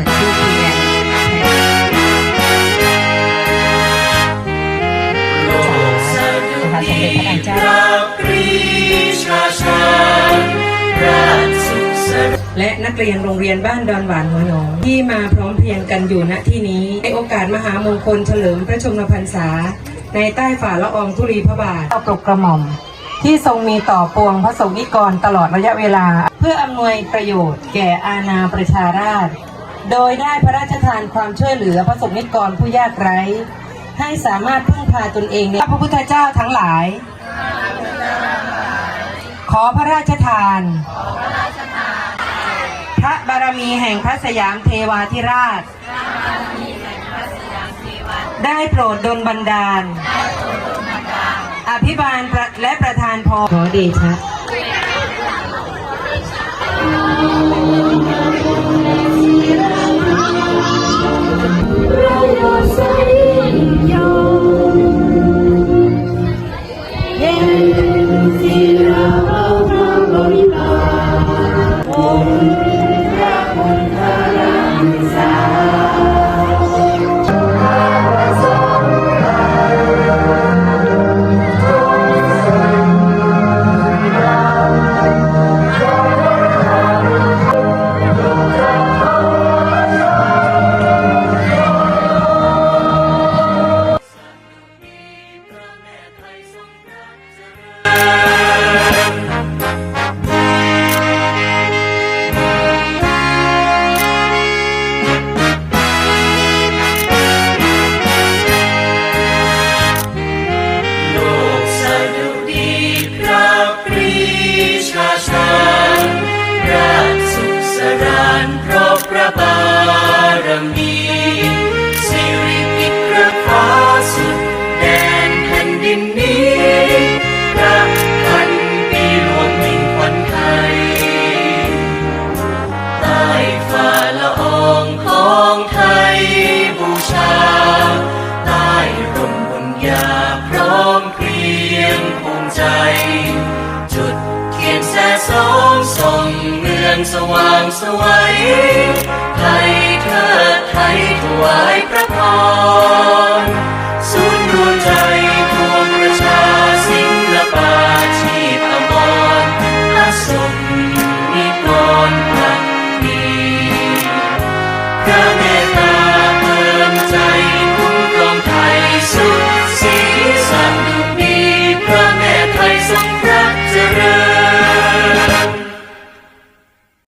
ิดชื่อเรียงและนักเรียนโรงเรียนบ้านดอนหวานหัวหนองที่มาพร้อมเพรียงกันอยู่ณที่นี้ในโอกาสมหามงคลเฉลิมพระชนมพรรษา ในใต้ฝ่าละอองธุลีพระบาทปลุกกระหม่อม ที่ทรงมีต่อปวงพระสงฆ์นิกรตลอดระยะเวลา เพื่ออำนวยประโยชน์แก่อาณาประชาราษฎร โดยได้พระราชทานความช่วยเหลือพระสงฆ์นิกรผู้ยากไร้ ให้สามารถพึ่งพาตนเองในพระพุทธเจ้าทั้งหลาย ขอพระราชทาน พระบารมีแห่งพระสยามเทวาธิราช ได้โปรดดลบันดาล อภิบาลและประธานพรขอเดชะ โชาชาญราชสุขสรานเพราะพระบารมีสิริปิกระฟ้าสุดแดนแผ่นดินนี้พระพันปีหลวงมิ่งขวัญไทยใต้ฝ่าละอองของไทยบูชาใต้ร่มบุญญาพร้อมเพรียงภูมิใจ แสสองส่องเมืองสว่างสวัยไทยเทิดไทยถวายพระพร